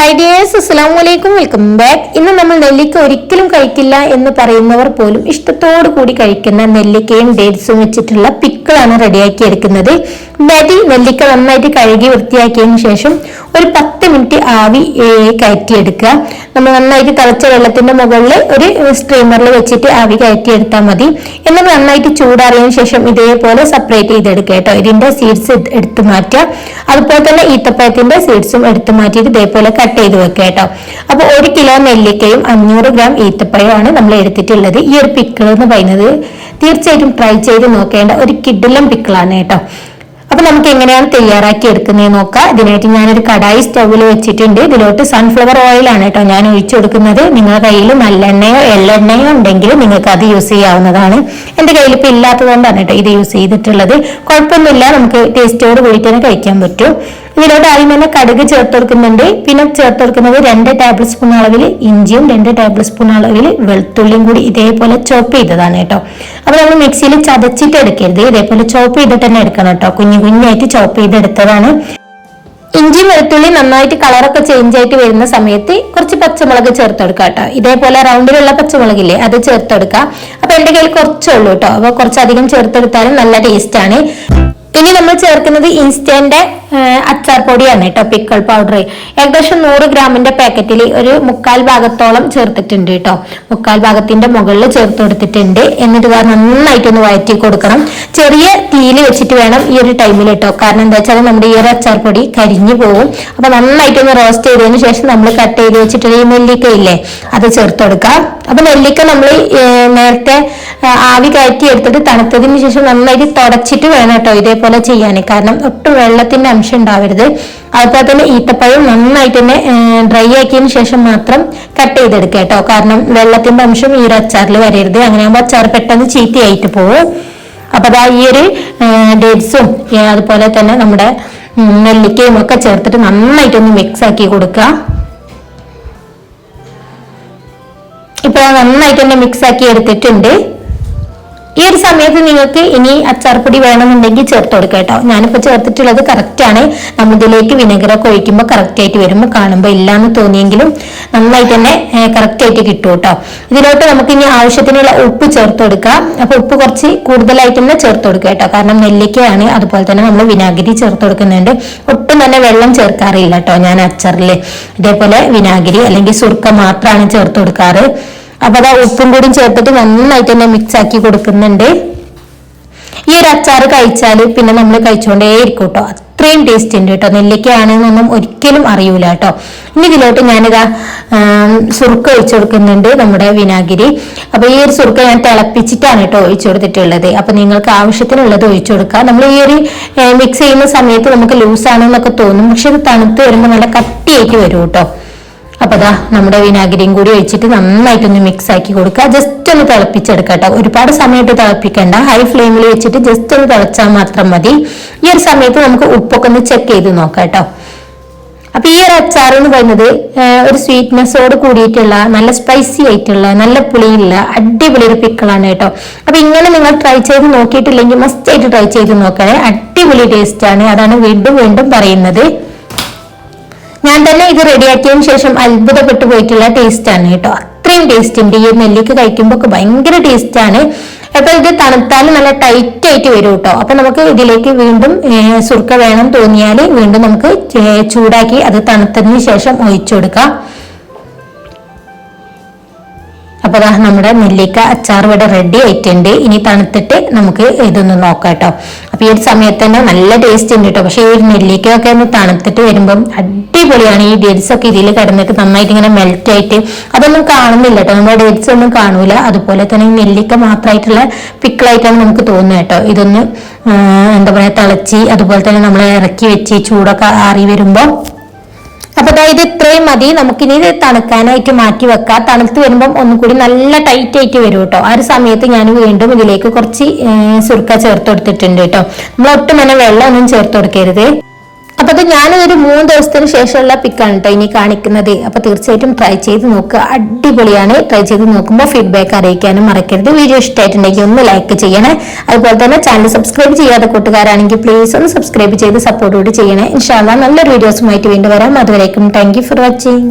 Hi dears അസ്സാം വലൈക്കും welcome back ഇന്ന് നമ്മൾ നെല്ലിക്ക ഒരിക്കലും കഴിക്കില്ല എന്ന് പറയുന്നവർ പോലും ഇഷ്ടത്തോടു കൂടി കഴിക്കുന്ന നെല്ലിക്കയും ഡേറ്റ്സും വെച്ചിട്ടുള്ള പിക്കിളാണ് റെഡിയാക്കി എടുക്കുന്നത്. നരി നെല്ലിക്ക നന്നായിട്ട് കഴുകി വൃത്തിയാക്കിയതിനു ശേഷം ഒരു പത്ത് മിനിറ്റ് ആവി കയറ്റിയെടുക്കുക. നമ്മൾ നന്നായിട്ട് തിളച്ച വെള്ളത്തിന്റെ മുകളിൽ ഒരു സ്ട്രീമറിൽ വെച്ചിട്ട് ആവി കയറ്റിയെടുത്താൽ മതി. എന്നിട്ട് നന്നായിട്ട് ചൂടാറിയതിനു ശേഷം ഇതേപോലെ സെപ്പറേറ്റ് ചെയ്തെടുക്കുക കേട്ടോ. ഇതിന്റെ സീഡ്സ് എടുത്തു മാറ്റുക. അതുപോലെ തന്നെ ഈത്തപ്പഴത്തിന്റെ സീഡ്സും എടുത്തു മാറ്റിയിട്ട് ഇതേപോലെ കട്ട് ചെയ്ത് വെക്കുക കേട്ടോ. അപ്പൊ ഒരു കിലോ നെല്ലിക്കയും അഞ്ഞൂറ് ഗ്രാം ഈത്തപ്പഴമാണ് നമ്മൾ എടുത്തിട്ടുള്ളത്. ഈ ഒരു പിക്കിൾ എന്ന് പറയുന്നത് തീർച്ചയായിട്ടും ട്രൈ ചെയ്ത് നോക്കേണ്ട ഒരു കിഡിലം പിക്കിളാണ് കേട്ടോ. അപ്പൊ നമുക്ക് എങ്ങനെയാണ് തയ്യാറാക്കി എടുക്കുന്നത് നോക്കാം. ഇതിനായിട്ട് ഞാനൊരു കടായി സ്റ്റൗവിൽ വെച്ചിട്ടുണ്ട്. ഇതിലോട്ട് സൺഫ്ലവർ ഓയിലാണ് കേട്ടോ ഞാൻ ഒഴിച്ചു കൊടുക്കുന്നത്. നിങ്ങളുടെ കയ്യിൽ നല്ലെണ്ണയോ എള്ളെണ്ണയോ ഉണ്ടെങ്കിൽ നിങ്ങൾക്ക് അത് യൂസ് ചെയ്യാവുന്നതാണ്. എന്റെ കയ്യിൽ ഇപ്പൊ ഇല്ലാത്തതുകൊണ്ടാണ് കേട്ടോ ഇത് യൂസ് ചെയ്തിട്ടുള്ളത്. കുഴപ്പമൊന്നുമില്ല. നമുക്ക് ടേസ്റ്റോട് കൂടി തന്നെ കഴിക്കാൻ പറ്റും. ഇതിലോട്ട് ആദ്യം തന്നെ കടുക് ചേർത്ത് കൊടുക്കുന്നുണ്ട് പിന്നെ ചേർത്ത് കൊടുക്കുന്നത് രണ്ട് ടേബിൾ സ്പൂൺ അളവിൽ ഇഞ്ചിയും രണ്ട് ടേബിൾ സ്പൂൺ അളവിൽ വെളുത്തുള്ളിയും കൂടി ഇതേപോലെ ചോപ്പ് ചെയ്തതാണ് കേട്ടോ. അപ്പൊ നമ്മൾ മിക്സിയിൽ ചതച്ചിട്ട് എടുക്കരുത്. ഇതേപോലെ ചോപ്പ് ചെയ്തിട്ട് തന്നെ എടുക്കണം കേട്ടോ. കുഞ്ഞു കുഞ്ഞായിട്ട് ചോപ്പ് ചെയ്തെടുത്തതാണ്. ഇഞ്ചി വെളുത്തുള്ളി നന്നായിട്ട് കളറൊക്കെ ചേഞ്ച് ആയിട്ട് വരുന്ന സമയത്ത് കുറച്ച് പച്ചമുളക് ചേർത്തെടുക്കുക കേട്ടോ. ഇതേപോലെ റൗണ്ടിലുള്ള പച്ചമുളകില്ലേ അത് ചേർത്തെടുക്കുക അപ്പൊ എന്റെ കയ്യിൽ കുറച്ചേ ഉള്ളൂ കേട്ടോ. അപ്പൊ കുറച്ചധികം ചേർത്തെടുത്താലും നല്ല ടേസ്റ്റ് ആണ്. ഇനി നമ്മൾ ചേർക്കുന്നത് ഇൻസ്റ്റന്റ് അച്ചാർ പൊടിയാണ് കേട്ടോ പിക്കിൾ പൗഡർ ഏകദേശം നൂറ് ഗ്രാമിന്റെ പാക്കറ്റിൽ ഒരു മുക്കാൽ ഭാഗത്തോളം ചേർത്തിട്ടുണ്ട് കേട്ടോ. മുക്കാൽ ഭാഗത്തിന്റെ മുകളിൽ ചേർത്ത് കൊടുത്തിട്ടുണ്ട്. എന്നിട്ട് നന്നായിട്ടൊന്ന് വഴറ്റി കൊടുക്കണം. ചെറിയ തീയിൽ വെച്ചിട്ട് വേണം ഈ ഒരു ടൈമിൽ കേട്ടോ. കാരണം എന്താ വെച്ചാൽ നമ്മുടെ ഈ ഒരു അച്ചാർ പൊടി കരിഞ്ഞു പോകും അപ്പൊ നന്നായിട്ടൊന്ന് റോസ്റ്റ് ചെയ്തതിന് ശേഷം നമ്മൾ കട്ട് ചെയ്ത് വെച്ചിട്ടുള്ള ഈ നെല്ലിക്ക ഇല്ലേ അത് ചേർത്ത് കൊടുക്കുക അപ്പൊ നെല്ലിക്ക നമ്മൾ നേരത്തെ ആവി കയറ്റി എടുത്തിട്ട് തണുത്തതിന് ശേഷം നന്നായിട്ട് തുടച്ചിട്ട് വേണം കേട്ടോ ഇതേപോലെ ചെയ്യാൻ കാരണം ഒട്ടും വെള്ളത്തിന്റെ അംശം ഉണ്ടാവരുത്. അതുപോലെ തന്നെ ഈത്തപ്പഴം നന്നായിട്ട് തന്നെ ഡ്രൈ ആക്കിയതിന് ശേഷം മാത്രം കട്ട് ചെയ്തെടുക്കുക കേട്ടോ. കാരണം വെള്ളത്തിന്റെ അംശം ഈ ഒരു അച്ചാറിൽ വരരുത്. അങ്ങനെ ആകുമ്പോൾ അച്ചാർ പെട്ടെന്ന് ചീത്തയായിട്ട് പോകും അപ്പൊ അതാ ഈ ഒരു ഡേറ്റ്സും അതുപോലെ തന്നെ നമ്മുടെ നെല്ലിക്കയും ഒക്കെ ചേർത്തിട്ട് നന്നായിട്ടൊന്ന് മിക്സ് ആക്കി കൊടുക്കുക. ഇപ്പൊ നന്നായിട്ട് തന്നെ മിക്സ് ആക്കി എടുത്തിട്ടുണ്ട്. സമയത്ത് നിങ്ങൾക്ക് ഇനി അച്ചാർപ്പൊടി വേണമെന്നുണ്ടെങ്കിൽ ചേർത്ത് കൊടുക്കുക കേട്ടോ. ഞാനിപ്പോ ചേർത്തിട്ടുള്ളത് കറക്റ്റ് ആണ്. നമ്മൾ ഇതിലേക്ക് വിനെഗറൊക്കെ ഒഴിക്കുമ്പോൾ കറക്റ്റ് ആയിട്ട് വരുമ്പോൾ കാണുമ്പോൾ ഇല്ലാന്ന് തോന്നിയെങ്കിലും നന്നായിട്ട് തന്നെ കറക്റ്റ് ആയിട്ട് കിട്ടും കേട്ടോ. ഇതിലോട്ട് നമുക്ക് ഇനി ആവശ്യത്തിനുള്ള ഉപ്പ് ചേർത്ത് കൊടുക്കാം. അപ്പൊ ഉപ്പ് കുറച്ച് കൂടുതലായിട്ട് തന്നെ ചേർത്ത് കൊടുക്കുക കേട്ടോ. കാരണം നെല്ലിക്കയാണ് അതുപോലെ തന്നെ നമ്മൾ വിനാഗിരി ചേർത്ത് കൊടുക്കുന്നുണ്ട്. ഒട്ടും തന്നെ വെള്ളം ചേർക്കാറില്ല കേട്ടോ ഞാൻ അച്ചാറിൽ ഇതേപോലെ വിനാഗിരി അല്ലെങ്കിൽ സുർക്ക മാത്രമാണ് ചേർത്ത് കൊടുക്കാറ്. അപ്പൊ അതാ ഉപ്പും കൂടി ചേർത്തിട്ട് നന്നായിട്ട് തന്നെ മിക്സ് ആക്കി കൊടുക്കുന്നുണ്ട്. ഈ ഒരു അച്ചാർ കഴിച്ചാൽ പിന്നെ നമ്മൾ കഴിച്ചുകൊണ്ടേ ഇരിക്കും കേട്ടോ അത്രയും ടേസ്റ്റ് ഉണ്ട് കേട്ടോ നെല്ലിക്കയാണെന്നൊന്നും ഒരിക്കലും അറിയൂല കേട്ടോ ഇനി ഇതിലോട്ട് ഞാനിതാ സുറുക്ക ഒഴിച്ചു കൊടുക്കുന്നുണ്ട് നമ്മുടെ വിനാഗിരി. അപ്പൊ ഈ ഒരു സുറുക്ക ഞാൻ തിളപ്പിച്ചിട്ടാണ് കേട്ടോ ഒഴിച്ചു കൊടുത്തിട്ടുള്ളത്. അപ്പൊ നിങ്ങൾക്ക് ആവശ്യത്തിനുള്ളത് ഒഴിച്ചു കൊടുക്കുക നമ്മൾ ഈ ഒരു മിക്സ് ചെയ്യുന്ന സമയത്ത് നമുക്ക് ലൂസ് ആണെന്നൊക്കെ തോന്നും. പക്ഷെ ഇത് തണുത്ത് വരുമ്പോൾ നല്ല കട്ടിയായിട്ട് വരും കേട്ടോ അപ്പൊ അതാ നമ്മുടെ വിനാഗിരിയും കൂടി ഒഴിച്ചിട്ട് നന്നായിട്ടൊന്ന് മിക്സ് ആക്കി കൊടുക്കുക. ജസ്റ്റ് ഒന്ന് തിളപ്പിച്ചെടുക്കുക ഒരുപാട് സമയത്ത് തിളപ്പിക്കണ്ട. ഹൈ ഫ്ലെയിമിൽ വെച്ചിട്ട് ജസ്റ്റ് ഒന്ന് തിളച്ചാൽ മാത്രം മതി. ഈ ഒരു സമയത്ത് നമുക്ക് ഉപ്പൊക്കെ ഒന്ന് ചെക്ക് ചെയ്ത് നോക്കാം കേട്ടോ അപ്പൊ ഈ ഒരു അച്ചാർ എന്ന് പറയുന്നത് ഒരു സ്വീറ്റ്നെസ്സോട് കൂടിയിട്ടുള്ള നല്ല സ്പൈസി ആയിട്ടുള്ള നല്ല പുളിയുള്ള അടിപൊളി ഒരു പിക്കിളാണ് കേട്ടോ. അപ്പൊ ഇങ്ങനെ നിങ്ങൾ ട്രൈ ചെയ്ത് നോക്കിയിട്ടില്ലെങ്കിൽ മസ്റ്റ് ആയിട്ട് ട്രൈ ചെയ്ത് നോക്കണേ. അടിപൊളി ടേസ്റ്റ് ആണ്. അതാണ് വീണ്ടും വീണ്ടും പറയുന്നത്. ഞാൻ തന്നെ ഇത് റെഡിയാക്കിയതിനു ശേഷം അത്ഭുതപ്പെട്ടു പോയിട്ടുള്ള ടേസ്റ്റ് ആണ് കേട്ടോ. അത്രയും ടേസ്റ്റ് ഉണ്ട്. ഈ നെല്ലിക്ക കഴിക്കുമ്പോൾ ഒക്കെ ഭയങ്കര ടേസ്റ്റ് ആണ്. അപ്പൊ ഇത് തണുത്താൽ നല്ല ടൈറ്റ് ആയിട്ട് വരും കേട്ടോ. അപ്പൊ നമുക്ക് ഇതിലേക്ക് വീണ്ടും സുർക്ക വേണം തോന്നിയാൽ വീണ്ടും നമുക്ക് ചൂടാക്കി അത് തണുത്തതിന് ശേഷം ഒഴിച്ചു കൊടുക്കാം. അപ്പൊ നമ്മുടെ നെല്ലിക്ക അച്ചാർ ഇവിടെ റെഡി ആയിട്ടുണ്ട്. ഇനി തണുത്തിട്ട് നമുക്ക് ഇതൊന്ന് നോക്കാം കേട്ടോ അപ്പൊ ഈ ഒരു സമയത്ത് തന്നെ നല്ല ടേസ്റ്റ് ഉണ്ട് കേട്ടോ പക്ഷെ ഈ ഒരു നെല്ലിക്ക ഒക്കെ ഒന്ന് തണുത്തിട്ട് വരുമ്പം അടിപൊളിയാണ്. ഈ ഡേറ്റ്സ് ഒക്കെ ഇതിൽ കിടന്നിട്ട് നന്നായിട്ട് ഇങ്ങനെ മെൽറ്റ് ആയിട്ട് അതൊന്നും കാണുന്നില്ല കേട്ടോ നമ്മുടെ ഡേറ്റ്സ് ഒന്നും കാണൂല. അതുപോലെ തന്നെ ഈ നെല്ലിക്ക മാത്രമായിട്ടുള്ള പിക്കിളായിട്ടാണ് നമുക്ക് തോന്നുന്നത് കേട്ടോ ഇതൊന്ന് എന്താ പറയാ തിളച്ച് അതുപോലെ തന്നെ നമ്മൾ ഇറക്കി വെച്ച് ചൂടൊക്കെ ആറി വരുമ്പോൾ അപ്പൊ അതായത് ഇത്രയും മതി. നമുക്കിനി ഇത് തണുക്കാനായിട്ട് മാറ്റി വെക്കാം. തണുത്ത് വരുമ്പം ഒന്നും കൂടി നല്ല ടൈറ്റ് ആയിട്ട് വരും കേട്ടോ. ആ ഒരു സമയത്ത് ഞാൻ വീണ്ടും ഇതിലേക്ക് കുറച്ച് സുർക്ക ചേർത്ത് കൊടുത്തിട്ടുണ്ട് കേട്ടോ. നമ്മൾ ഒട്ടും തന്നെ വെള്ളം ഒന്നും ചേർത്ത് കൊടുക്കരുത്. അപ്പൊ അത് ഞാനൊരു മൂന്ന് ദിവസത്തിന് ശേഷമുള്ള പിക്കാണ് കേട്ടോ ഇനി കാണിക്കുന്നത്. അപ്പൊ തീർച്ചയായിട്ടും ട്രൈ ചെയ്ത് നോക്കുക അടിപൊളിയാണ്. ട്രൈ ചെയ്ത് നോക്കുമ്പോൾ ഫീഡ്ബാക്ക് അറിയിക്കാനും മറക്കരുത്. വീഡിയോ ഇഷ്ടമായിട്ടുണ്ടെങ്കിൽ ഒന്ന് ലൈക്ക് ചെയ്യണേ. അതുപോലെ തന്നെ ചാനൽ സബ്സ്ക്രൈബ് ചെയ്യാത്ത കൂട്ടുകാരാണെങ്കിൽ പ്ലീസ് ഒന്ന് സബ്സ്ക്രൈബ് ചെയ്ത് സപ്പോർട്ട് കൂടി ചെയ്യണേ. ഇൻഷാല്ല നല്ലൊരു വീഡിയോസുമായിട്ട് വീണ്ടും വരാം. അതുവരേക്കും താങ്ക് ഫോർ വാച്ചിങ്